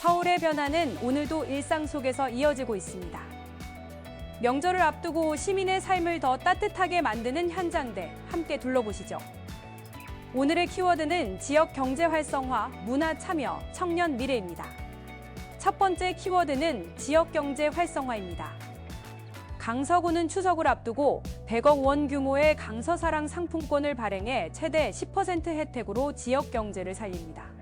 서울의 변화는 오늘도 일상 속에서 이어지고 있습니다. 명절을 앞두고 시민의 삶을 더 따뜻하게 만드는 현장들 함께 둘러보시죠. 오늘의 키워드는 지역 경제 활성화, 문화 참여, 청년 미래입니다. 첫 번째 키워드는 지역 경제 활성화입니다. 강서구는 추석을 앞두고 100억 원 규모의 강서사랑 상품권을 발행해 최대 10% 혜택으로 지역 경제를 살립니다.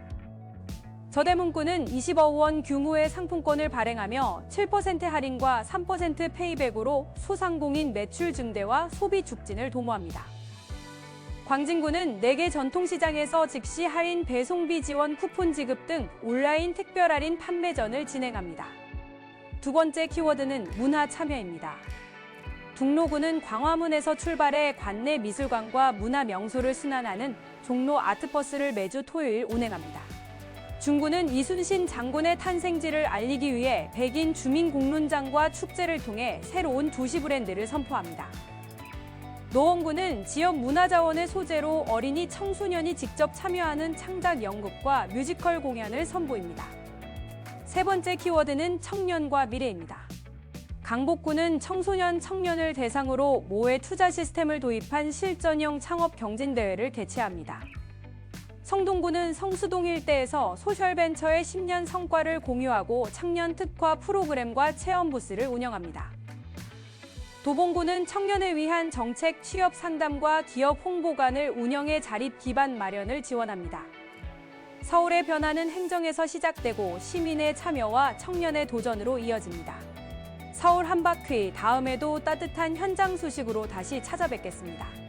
저대문구는 20억 원 규모의 상품권을 발행하며 7% 할인과 3% 페이백으로 소상공인 매출 증대와 소비 촉진을 도모합니다. 광진구는 4개 전통시장에서 즉시 할인 배송비 지원 쿠폰 지급 등 온라인 특별 할인 판매전을 진행합니다. 두 번째 키워드는 문화 참여입니다. 종로구는 광화문에서 출발해 관내 미술관과 문화 명소를 순환하는 종로 아트버스를 매주 토요일 운행합니다. 중구는 이순신 장군의 탄생지를 알리기 위해 백인 주민 공론장과 축제를 통해 새로운 도시 브랜드를 선포합니다. 노원구는 지역 문화자원의 소재로 어린이 청소년이 직접 참여하는 창작 연극과 뮤지컬 공연을 선보입니다. 세 번째 키워드는 청년과 미래입니다. 강북구는 청소년 청년을 대상으로 모의 투자 시스템을 도입한 실전형 창업 경진대회를 개최합니다. 성동구는 성수동 일대에서 소셜벤처의 10년 성과를 공유하고 청년 특화 프로그램과 체험 부스를 운영합니다. 도봉구는 청년을 위한 정책 취업 상담과 기업 홍보관을 운영해 자립 기반 마련을 지원합니다. 서울의 변화는 행정에서 시작되고 시민의 참여와 청년의 도전으로 이어집니다. 서울 한 바퀴 다음에도 따뜻한 현장 소식으로 다시 찾아뵙겠습니다.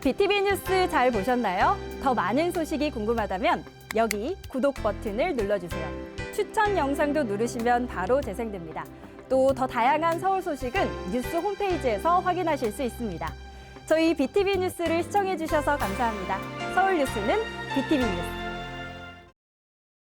BTV 뉴스 잘 보셨나요? 더 많은 소식이 궁금하다면 여기 구독 버튼을 눌러주세요. 추천 영상도 누르시면 바로 재생됩니다. 또 더 다양한 서울 소식은 뉴스 홈페이지에서 확인하실 수 있습니다. 저희 BTV 뉴스를 시청해주셔서 감사합니다. 서울 뉴스는 BTV 뉴스.